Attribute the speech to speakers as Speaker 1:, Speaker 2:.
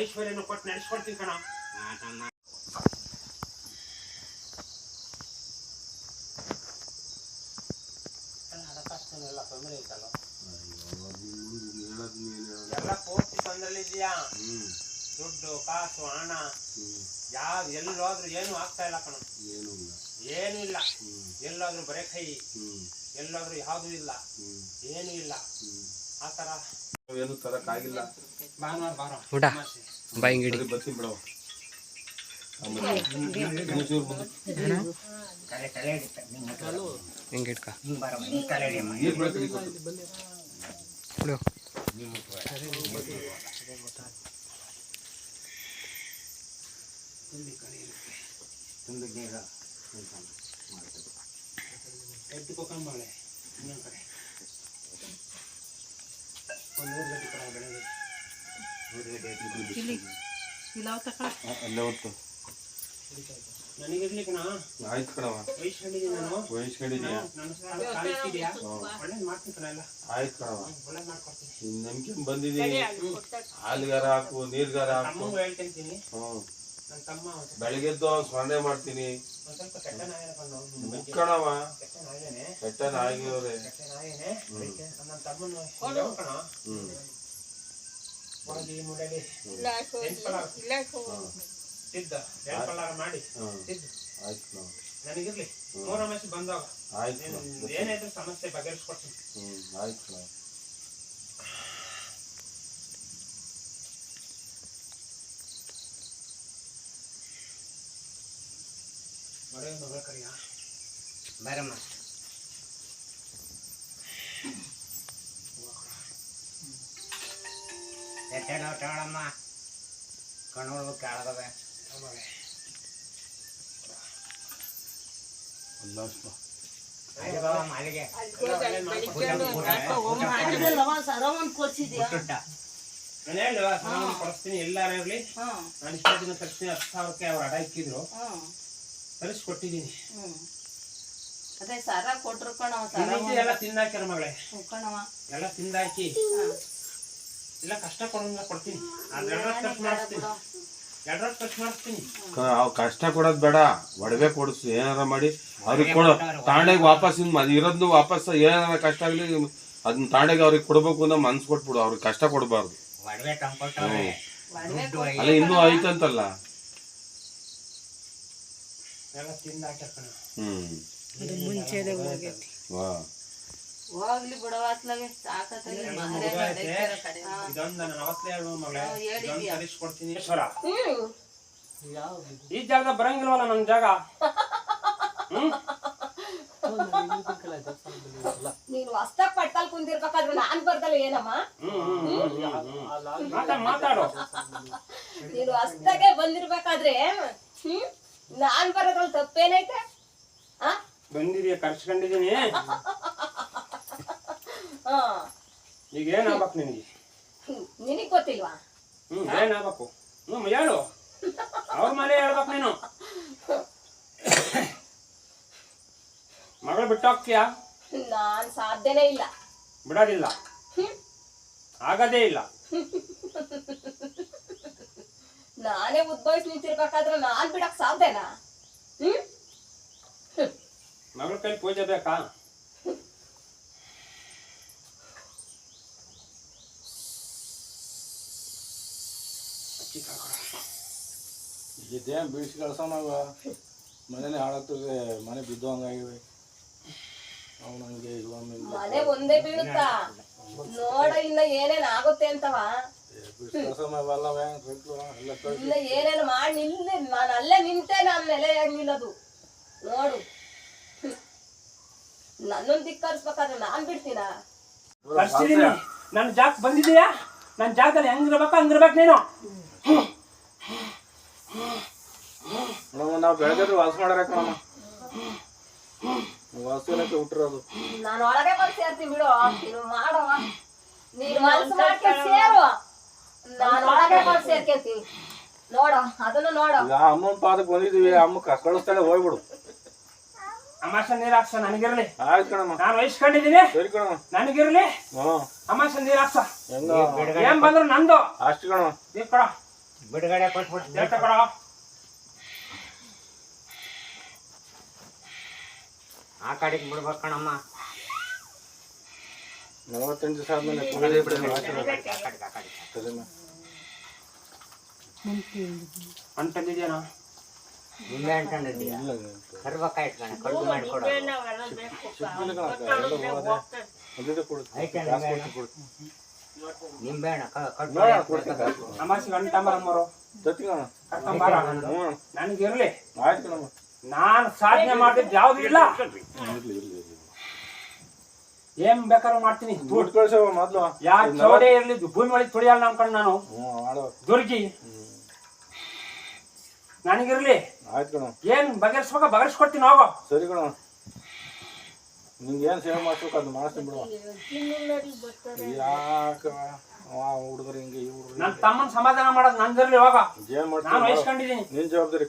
Speaker 1: ಐಶ್ವರ್ಯನ ಕೊಟ್ಟು ನಡೆಸ್ಕೊಡ್ತೀನಿ ಕಣ. ಎಲ್ಲ ಪೂರ್ತಿ ದುಡ್ಡು ಕಾಸು ಹಣ ಯಾವ ಎಲ್ಲೋದ್ರೂ ಏನು ಆಗ್ತಾ ಇಲ್ಲ ಕಣ. ಏನು ಇಲ್ಲ. ಎಲ್ಲಾದ್ರೂ ಬರೇ ಕೈ. ಎಲ್ಲಾದ್ರೂ ಯಾವ್ದು ಇಲ್ಲ. ಏನು ಇಲ್ಲ.
Speaker 2: ಏನು ತರಕ್ಕಾಗಿಲ್ಲ
Speaker 3: ಊಟ
Speaker 2: ಬಾಯಿಂಗಿಡಿ ಬರ್ತೀನಿ ಬಿಡವ
Speaker 3: ಹಿಂಗೆ ಇಟ್ಕ ಬಿಡು
Speaker 1: ಎದ್ದು ಕೊಕ್ಕಂಬಾಳೆ ಇನ್ನೊಂದು ಕಡೆ ಒಂದು ಊರು ಗಡ್ಡೆ ಕೊಡ ಬೆಳಗ್ಗೆ ಊರು ಗಡ್ಡೆ
Speaker 2: ಅಲ್ಲೇ ಹೊತ್ತು
Speaker 1: ನನಗಿರ್ಲಿಕ್ಕೆ ನಾ?
Speaker 2: ಆಯ್ತು ಕಣವ
Speaker 1: ವಯಸ್ಸಿದ್ದೀನಿ ನಾನು. ಒಳ್ಳೇದು ಮಾಡ್ತೀನಿ
Speaker 2: ಆಯ್ತು ಕಣವ
Speaker 1: ಒಳ್ಳೇದು ಮಾಡ್ಕೊಡ್ತೀನಿ.
Speaker 2: ನಂಬಿಕೆ ಬಂದಿದ್ದೀನಿ. ಹಾಲಿಗಾರ ಹಾಕು ನೀರ್ಗಾರ ಹಾಕು.
Speaker 1: ಹೇಳ್ತೀನಿ
Speaker 2: ಹ್ಮ್
Speaker 1: ಅವ್ನು
Speaker 2: ಬೆಳಗ್ಗೆದ್ದು ಸ್ಮರಣೆ ಮಾಡ್ತೀನಿ. ಮುಕ್ಕಣವ.
Speaker 1: ಕೆಟ್ಟ ಪಲ್ಲಾರ ಮಾಡಿ.
Speaker 2: ಆಯ್ತು
Speaker 1: ನನಗಿರ್ಲಿ. ಬಂದಾಗ
Speaker 2: ಆಯ್ತು
Speaker 1: ನೀನು
Speaker 2: ಕಣವ
Speaker 1: ಏನೇ ಸಮಸ್ಯೆ ಬಗೆಹರಿಸ್ಕೊಡ್ತೀನಿ.
Speaker 2: ಹ್ಮ್. ಆಯ್ತು ಕಣವ
Speaker 1: ಮಳೆ ಮಗಳ ಕರಿಯ ಬರಮ್ಮ ಎತ್ತೇಳಮ್ಮ ಕಣ್ಣೊಳಗೆ ಕೆಳಗವೆ ಮಾಲಿಗೆ. ಕೊಡಿಸ್ತೀನಿ ಎಲ್ಲಾರು ಇರ್ಲಿ. ನಾನು ಇಷ್ಟ ದಿನ ತರಿಸ್ತೀನಿ ಹತ್ತು ಸಾವಿರಕ್ಕೆ ಅವ್ರು ಅಡ ಇಕ್ಕಿದ್ರು. ತರಿಸ್ಕೊಟ್ಟಿದ್ದೀನಿ
Speaker 4: ಅದೇ ಸಾರ ಕೊಟ್ರು ಕಣವ ಸಾರ
Speaker 1: ಎಲ್ಲ ತಿಂದಾಕ್ಯಾರ ಮಗಳೇ.
Speaker 4: ಕಣವ
Speaker 1: ಎಲ್ಲ ತಿಂದಾಕಿ. ಇಲ್ಲ ಕಷ್ಟ ಕೊಡಂಗ ಕೊಡ್ತೀನಿ. ಆದ್ರೆ ಎರಡು ವರ್ಷ ಖರ್ಚು ಮಾಡಿಸ್ತೀನಿ. ಎರಡು ವರ್ಷ ಖರ್ಚು ಮಾಡಿಸ್ತೀನಿ.
Speaker 2: ಕಷ್ಟ ಕೊಡೋದ್ ಬೇಡ. ಒಡವೆ ಕೊಡಿಸು ಏನಾರ ಮಾಡಿ. ಅವ್ರಿಗೆ ಕೊಡೋ. ತಾಂಡೆಗೆ ವಾಪಸ್ ಇರೋದ್ನು ವಾಪಸ್ ಏನಾರ ಕಷ್ಟ ಆಗ್ಲಿ ಅದನ್ನ ತಾಂಡೆಗೆ ಅವ್ರಿಗೆ ಕೊಡ್ಬೇಕು ಅನ್ನೋ ಮನ್ಸ್ ಕೊಟ್ಬಿಡು. ಅವ್ರಿಗೆ ಕಷ್ಟ ಕೊಡಬಾರ್ದು. ಅಲ್ಲ ಇನ್ನೂ ಐತಂತಲ್ಲ
Speaker 1: ಎಲ್ಲ ತಿಂದಾಕ್ಯಾರ ಕಣ
Speaker 2: ಹ್ಮ್
Speaker 4: ಮುಂಚೆನೆ
Speaker 2: ವಾ
Speaker 4: ಹೋಗ್ಲಿ ಬಿಡವ ಅತ್ಲಾಗೆ ಸಾಕತ್ತಾಗಿ ಮಾರ್ಯಾಗ ಕಡೆ
Speaker 1: ಇದೊಂದು ನಾನು ಅವತ್ತೇ ಹೇಳು ಈ ಜಾಗ ಬರಂಗಿಲ್ವಲ್ಲ ನಮ್ ಜಾಗ? ಹ್ಮ್?
Speaker 5: ನೀನು ಅಷ್ಟಕ್ಕೆ ಪಟ್ಟಾಲ್ ಕುಂದಿರ್ಬೇಕಾದ್ರೆ ನಾನ್ ಬರ್ದಲ್ಲ ಏನಮ್ಮ?
Speaker 1: ಮಾತಾಡು.
Speaker 5: ನೀನು ಹೊಸ್ದಾಗೆ ಬಂದಿರ್ಬೇಕಾದ್ರೆ ಹ್ಮ್? ನಾನ್ ಬರೋದ್ರಲ್ಲಿ ತಪ್ಪೇನೈತೆ? ಆ?
Speaker 1: ಬಂದಿದೀಯ? ಕರ್ಸ್ಕೊಂಡಿದೀನಿ
Speaker 5: ಹಾ.
Speaker 1: ಈಗ ಏನ್ ಆಗ್ಬೇಕು ನಿನಗೆ?
Speaker 5: ನಿನಗ್ ಗೊತ್ತಿಲ್ವಾ?
Speaker 1: ಹ್ಮ್ ಏನ್ ಆಗ್ಬೇಕು? ಹ್ಮ್ ಹೇಳು. ಅವ್ರ ಮನೆ ಹೇಳ್ಬೇಕು ನೀನು. ಮಗಳು ಬಿಟ್ಟು ಹೋಗ್ತೀಯಾ?
Speaker 5: ನಾನ್ ಸಾಧ್ಯನೇ ಇಲ್ಲ.
Speaker 1: ಬಿಡೋದಿಲ್ಲ. ಆಗದೇ ಇಲ್ಲ.
Speaker 5: ನಾನೇ ಉದ್ಭವಿಸಿ ನಿಂತಿರ್ಬೇಕಾದ್ರೆ ನಾನ್ ಬಿಡಕ್ ಸಾಧ್ಯನಾ? ಹ್ಮ್?
Speaker 1: ಮಗಳ ಕೈ ಪೂಜೆ ಬೇಕಾ?
Speaker 6: ಇದೇನು ಬೀಳ್ಸಿ ಕಳ್ಸೋಣವ ಮನೇನೆ ಹಾಳಾಗ್ತದೆ ಮನೆ ಬಿದ್ದು ಹಂಗಾಗಿವೆ ಅವ್ ನಂಗೆ ಒಮ್ಮೆ
Speaker 5: ಮನೆ ಒಂದೇ ಬೀಳುತ್ತಾ? ನೋಡ ಇನ್ನ ಏನೇನ್ ಆಗುತ್ತೆ ಅಂತವ. ಇನ್ನ ಏನೇನ್ ಮಾಡಿ ನಿಲ್ಲ ನಾನು ಅಲ್ಲೇ ನಿಂತೆ ನಾನ್ ನೆಲೆಯಾಗಿ ನಿಲ್ಲೋದು. ನೋಡು. ಹ್ಮ್. ನನ್ನೊಂದ್ ಧಿಕ್ಕರಿಸ್ಬೇಕಾದ್ರೆ ನಾನ್ ಬಿಡ್ತೀನ?
Speaker 1: ನನ್ನ ಜಾಗ ಬಂದಿದೀಯಾ? ನನ್ನ ಜಾಗದಲ್ಲಿ ಹೆಂಗಿರ್ಬೇಕು ಹಂಗಿರ್ಬೇಕು ನೀನು.
Speaker 6: ನಾವು ಬೆಳಗ್ಗೆ ವಾಸ ವಾಸನಕ್ಕೆ ಹುಟ್ಟಿರೋದು.
Speaker 5: ನಾನು ಒಳಗೆ ಬಂದು ಸೇರ್ತೀನಿ ಬಿಡು. ನೀನು ಮಾಡವ ನೀನು ಒಳಗೆ ನೋಡು ಅದನ್ನು ನೋಡು.
Speaker 6: ಅಮ್ಮನ ಪಾದಕ್ಕೆ ಬಂದಿದೀವಿ ಅಮ್ಮ ಕಳಿಸ್ತಾಳೆ ಹೋಗ್ಬಿಡು.
Speaker 1: ಅಮಾಶ ನೀರ್ ಹಾಕ್ಸ ನನಗಿರ್ಲಿ.
Speaker 6: ಆಯ್ತು ಕಣಮ್ಮ.
Speaker 1: ನಾನು ವಹಿಸ್ಕೊಂಡಿದ್ದೀನಿ.
Speaker 6: ಸರಿ ಕಣಮ್ಮ.
Speaker 1: ನನಗಿರ್ಲಿ. ಅಮಾಶ ನೀರ್ ಹಾಕ್ಸ.
Speaker 6: ಹೆಂಗ.
Speaker 1: ಏನ್ ಬಂದ್ರು ನಂದು.
Speaker 6: ಅಷ್ಟು ಕಣಮ್ಮ.
Speaker 1: ದೀಪ ಕೊಡ.
Speaker 7: ಬಿಡುಗಡೆ ಕೊಟ್ಬಿಟ್ಟು
Speaker 1: ಹೇಳ್ತಾ ಕೊಡ.
Speaker 7: ಆ ಕಡೆಗೆ ಬಿಡ್ಬೇಕು ಕಣಮ್ಮ.
Speaker 6: ನಲವತ್ತೆಂಟು ಸಾವಿರ
Speaker 1: ಅಂತಂದಿದ್ಯಾನ
Speaker 7: ನಿಂಬೆ ಕಡ್ದು. ಮಾಡಿಕೊಡು ಹಣ್ಣು
Speaker 1: ಅಮಾಸಿಗೆ ಹಣ್ಣು ಕರ್ಕೊಂಬಾರ? ನಾನು ಸಾಧನೆ ಮಾಡಿದ್ದು ಯಾವ್ದು ಇಲ್ಲ. ಏನ್ ಬೇಕಾದ್ರೂ ಮಾಡ್ತೀನಿ.
Speaker 6: ದುಡ್ಡು ಕಳ್ಸೋ ಮೊದ್ಲು.
Speaker 1: ಯಾವ ಚೌಡೆ ಇರ್ಲಿ ಭೂಮಿ ಒಳಗೆ ತುಳಿಯಲ್ಲ ಅನ್ಕೊಂಡು ನಾನು. ದುರ್ಗಿ. ನನಗಿರ್ಲಿ.
Speaker 6: ಆಯ್ತು ಕಣ.
Speaker 1: ಏನ್ ಬಗೆಹರಿಸ್ಬೇಕ ಬಗೆಹರಿಸ್ಕೊಡ್ತೀನಿ ಹೋಗೋ.
Speaker 6: ಸರಿ ಕಣ. ನಿಂಗೆ ಏನು ಸೇವೆ ಮಾಡ್ಬೇಕು ಅದು ಮಾಡಿಸ್ತೀನಿ ಬಿಡುವ ಯಾಕ? ಹುಡುಗರು ಹಿಂಗೆ ಈ ಹುಡುಗರು
Speaker 1: ನನ್ನ ತಮ್ಮನ ಸಮಾಧಾನ ಮಾಡೋದು ನಂದಿರ್ಲಿ ಹೋಗ.
Speaker 6: ಏನ್
Speaker 1: ನಾನು
Speaker 6: ಮಾಡ್ತೀನಿ
Speaker 1: ವಹಿಸ್ಕೊಂಡಿದ್ದೀನಿ
Speaker 6: ನಿನ್ ಜವಾಬ್ದಾರಿ